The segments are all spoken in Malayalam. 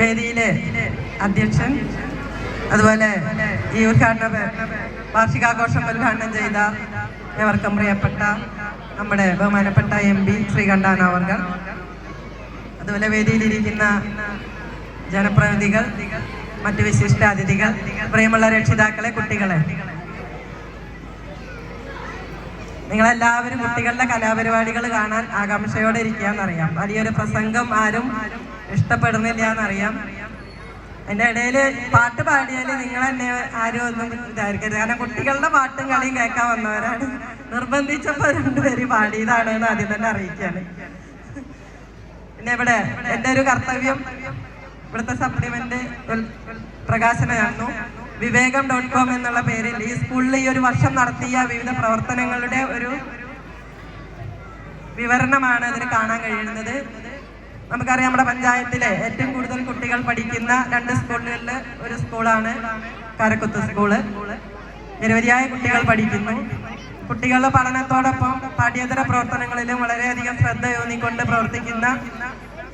വേദിയിലെ അധ്യക്ഷൻ അതുപോലെ ഈ ഉദ്ഘാടന വാർഷികാഘോഷം ഉദ്ഘാടനം ചെയ്ത ഏവർക്കും പ്രിയപ്പെട്ട നമ്മുടെ ബഹുമാനപ്പെട്ട എം പി ശ്രീകണ്ഠാൻ അവർകൾ അതുപോലെ വേദിയിലിരിക്കുന്ന ജനപ്രതിനിധികൾ മറ്റു വിശിഷ്ടാതിഥികൾ പ്രിയമുള്ള രക്ഷിതാക്കളെ കുട്ടികളെ. നിങ്ങളെല്ലാവരും കുട്ടികളുടെ കലാപരിപാടികൾ കാണാൻ ആകാംക്ഷയോടെ ഇരിക്കാന്നറിയാം വലിയൊരു പ്രസംഗം ആരും ഇഷ്ടപ്പെടുന്നില്ല എന്നറിയാം എന്റെ ഇടയിൽ പാട്ട് പാടിയാൽ നിങ്ങൾ തന്നെ ആരും ഒന്നും വിചാരിക്കരുത് കാരണം കുട്ടികളുടെ പാട്ടും കളിയും കേൾക്കാൻ വന്നവരാണ്. നിർബന്ധിച്ചപ്പോ രണ്ടുപേര് പാടിയതാണ് എന്ന് ആദ്യം തന്നെ അറിയിക്കാണ് പിന്നെ ഇവിടെ എന്റെ ഒരു കർത്തവ്യം ഇവിടുത്തെ സപ്ലിമെന്റ് പ്രകാശനമായിരുന്നു വിവേകം ഡോട്ട് കോം എന്നുള്ള പേരിൽ ഈ സ്കൂളിൽ ഈ ഒരു വർഷം നടത്തിയ വിവിധ പ്രവർത്തനങ്ങളുടെ ഒരു വിവരണമാണ് അതിന് കാണാൻ കഴിയുന്നത്. നമുക്കറിയാം നമ്മുടെ പഞ്ചായത്തിലെ ഏറ്റവും കൂടുതൽ കുട്ടികൾ പഠിക്കുന്ന രണ്ട് സ്കൂളുകളിൽ ഒരു സ്കൂളാണ് കാരക്കുത്ത് സ്കൂൾ. നിരവധിയായ കുട്ടികൾ പഠിക്കുന്നു. കുട്ടികളുടെ പഠനത്തോടൊപ്പം പാഠ്യേതര പ്രവർത്തനങ്ങളിലും വളരെയധികം ശ്രദ്ധ ഊന്നിക്കൊണ്ട് പ്രവർത്തിക്കുന്ന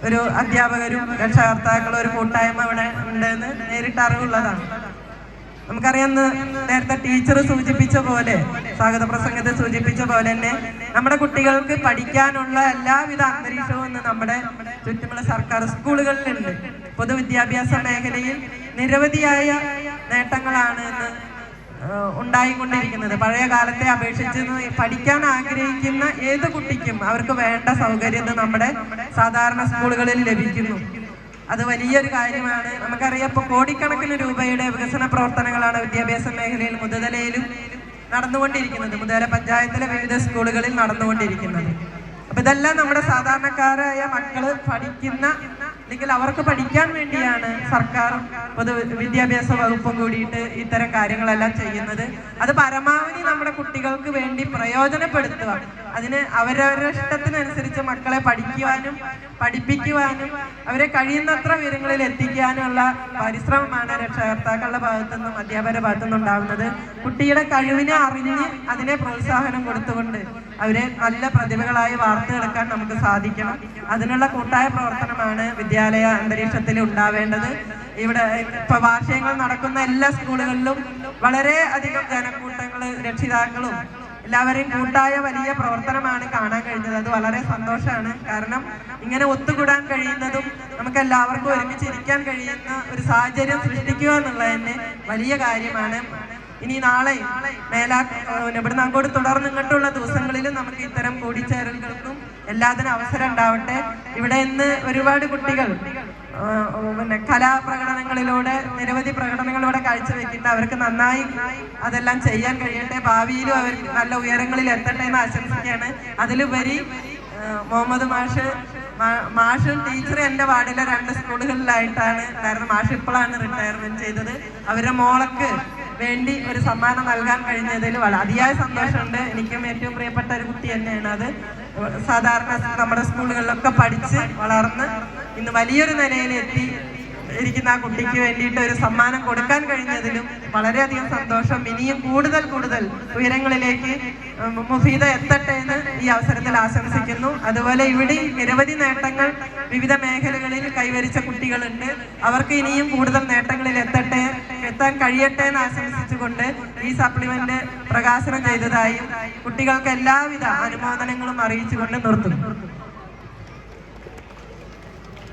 ഒരു അധ്യാപകരും രക്ഷകർത്താക്കളും ഒരു കൂട്ടായ്മ ഇവിടെ ഉണ്ടെന്ന് നേരിട്ട് അറിവുള്ളതാണ് നമുക്കറിയാം നേരത്തെ ടീച്ചർ സൂചിപ്പിച്ച പോലെ സ്വാഗത പ്രസംഗത്തെ സൂചിപ്പിച്ച പോലെ തന്നെ നമ്മുടെ കുട്ടികൾക്ക് പഠിക്കാനുള്ള എല്ലാവിധ അന്തരീക്ഷവും ഇന്ന് നമ്മുടെ ചുറ്റുമുള്ള സർക്കാർ സ്കൂളുകളിലുണ്ട്. പൊതുവിദ്യാഭ്യാസ മേഖലയിൽ നിരവധിയായ നേട്ടങ്ങളാണ് ഇന്ന് ഉണ്ടായിക്കൊണ്ടിരിക്കുന്നത്. പഴയ കാലത്തെ അപേക്ഷിച്ച് പഠിക്കാൻ ആഗ്രഹിക്കുന്ന ഏത് കുട്ടിക്കും അവർക്ക് വേണ്ട സൗകര്യം നമ്മുടെ സാധാരണ സ്കൂളുകളിൽ ലഭിക്കുന്നു. അത് വലിയൊരു കാര്യമാണ്. നമുക്കറിയാം ഇപ്പൊ കോടിക്കണക്കിന് രൂപയുടെ വികസന പ്രവർത്തനങ്ങളാണ് വിദ്യാഭ്യാസ മേഖലയിൽ മുതലയിലും നടന്നുകൊണ്ടിരിക്കുന്നത്. മുതല പഞ്ചായത്തിലെ വിവിധ സ്കൂളുകളിൽ നടന്നുകൊണ്ടിരിക്കുന്നത്. അപ്പൊ ഇതെല്ലാം നമ്മുടെ സാധാരണക്കാരായ മക്കൾ പഠിക്കുന്ന അല്ലെങ്കിൽ അവർക്ക് പഠിക്കാൻ വേണ്ടിയാണ് സർക്കാർ പൊതു വിദ്യാഭ്യാസ വകുപ്പും കൂടിയിട്ട് ഇത്തരം കാര്യങ്ങളെല്ലാം ചെയ്യുന്നത്. അത് പരമാവധി നമ്മുടെ കുട്ടികൾക്ക് വേണ്ടി പ്രയോജനപ്പെടുത്തുക. അതിന് അവരവരുടെ ഇഷ്ടത്തിനനുസരിച്ച് മക്കളെ പഠിക്കുവാനും പഠിപ്പിക്കുവാനും അവരെ കഴിയുന്നത്ര വിവരങ്ങളിൽ എത്തിക്കാനുള്ള പരിശ്രമമാണ് രക്ഷകർത്താക്കളുടെ ഭാഗത്തുനിന്നും അധ്യാപകരുടെ ഭാഗത്തുനിന്നും ഉണ്ടാകുന്നത്. കുട്ടിയുടെ കഴിവിനെ അറിഞ്ഞ് അതിനെ പ്രോത്സാഹനം കൊടുത്തുകൊണ്ട് അവരെ നല്ല പ്രതിഭകളായി വാർത്തെടുക്കാൻ നമുക്ക് സാധിക്കണം. അതിനുള്ള കൂട്ടായ പ്രവർത്തനമാണ് വിദ്യാലയ അന്തരീക്ഷത്തിൽ ഉണ്ടാവേണ്ടത്. ഇവിടെ ഇപ്പൊ വാർഷികങ്ങൾ നടക്കുന്ന എല്ലാ സ്കൂളുകളിലും വളരെ അധികം ജനക്കൂട്ടങ്ങൾ രക്ഷിതാക്കളും എല്ലാവരെയും കൂട്ടായ വലിയ പ്രവർത്തനമാണ് കാണാൻ കഴിഞ്ഞത്. അത് വളരെ സന്തോഷമാണ്. കാരണം ഇങ്ങനെ ഒത്തുകൂടാൻ കഴിയുന്നതും നമുക്ക് എല്ലാവർക്കും ഒരുമിച്ചിരിക്കാൻ കഴിയുന്ന ഒരു സാഹചര്യം സൃഷ്ടിക്കുക എന്നുള്ളത് തന്നെ വലിയ കാര്യമാണ്. ഇനി നാളെ മേലാ ഇവിടുന്ന് അങ്ങോട്ട് തുടർന്ന് ഇങ്ങോട്ടുള്ള ദിവസങ്ങളിലും നമുക്ക് ഇത്തരം കൂടിച്ചേരലുകൾക്കും എല്ലാത്തിനും അവസരം ഉണ്ടാവട്ടെ. ഇവിടെ ഇന്ന് ഒരുപാട് കുട്ടികൾ പിന്നെ കലാപ്രകടനങ്ങളിലൂടെ നിരവധി പ്രകടനങ്ങളിലൂടെ കാഴ്ചവെക്കുന്നുണ്ട് അവർക്ക് നന്നായി അതെല്ലാം ചെയ്യാൻ കഴിയട്ടെ. ഭാവിയിലും അവർ നല്ല ഉയരങ്ങളിൽ എത്തട്ടെ എന്ന് ആശംസിക്കുകയാണ്. അതിലുപരി മുഹമ്മദ് മാഷ് മാഷും ടീച്ചറും എന്റെ വാർഡിലെ രണ്ട് സ്കൂളുകളിലായിട്ടാണ് കാരണം മാഷ് ഇപ്പോഴാണ് റിട്ടയർമെന്റ് ചെയ്തത്. അവരുടെ മോളക്ക് വേണ്ടി ഒരു സമ്മാനം നൽകാൻ കഴിഞ്ഞതിൽ വളരെ അതിയായ സന്തോഷമുണ്ട്. എനിക്കും ഏറ്റവും പ്രിയപ്പെട്ട ഒരു കുട്ടി തന്നെയാണ് അത്. സാധാരണ നമ്മുടെ സ്കൂളുകളിലൊക്കെ പഠിച്ച് വളർന്ന് ഇന്ന് വലിയൊരു നിലയിൽ എത്തി ഇരിക്കുന്ന ആ കുട്ടിക്ക് വേണ്ടിയിട്ട് ഒരു സമ്മാനം കൊടുക്കാൻ കഴിഞ്ഞതിലും വളരെയധികം സന്തോഷം. ഇനിയും കൂടുതൽ കൂടുതൽ ഉയരങ്ങളിലേക്ക് മുഫീദ എത്തട്ടെ എന്ന് ഈ അവസരത്തിൽ ആശംസിക്കുന്നു. അതുപോലെ ഇവിടെ നിരവധി നേട്ടങ്ങൾ വിവിധ മേഖലകളിൽ കൈവരിച്ച കുട്ടികളുണ്ട്. അവർക്ക് ഇനിയും കൂടുതൽ നേട്ടങ്ങളിൽ എത്തട്ടെ എത്താൻ കഴിയട്ടെ എന്ന് ആശംസിച്ചുകൊണ്ട് ഈ സപ്ലിമെന്റ് പ്രകാശനം ചെയ്തതായും കുട്ടികൾക്ക് എല്ലാവിധ അനുമോദനങ്ങളും അറിയിച്ചുകൊണ്ട് നിർത്തുന്നു.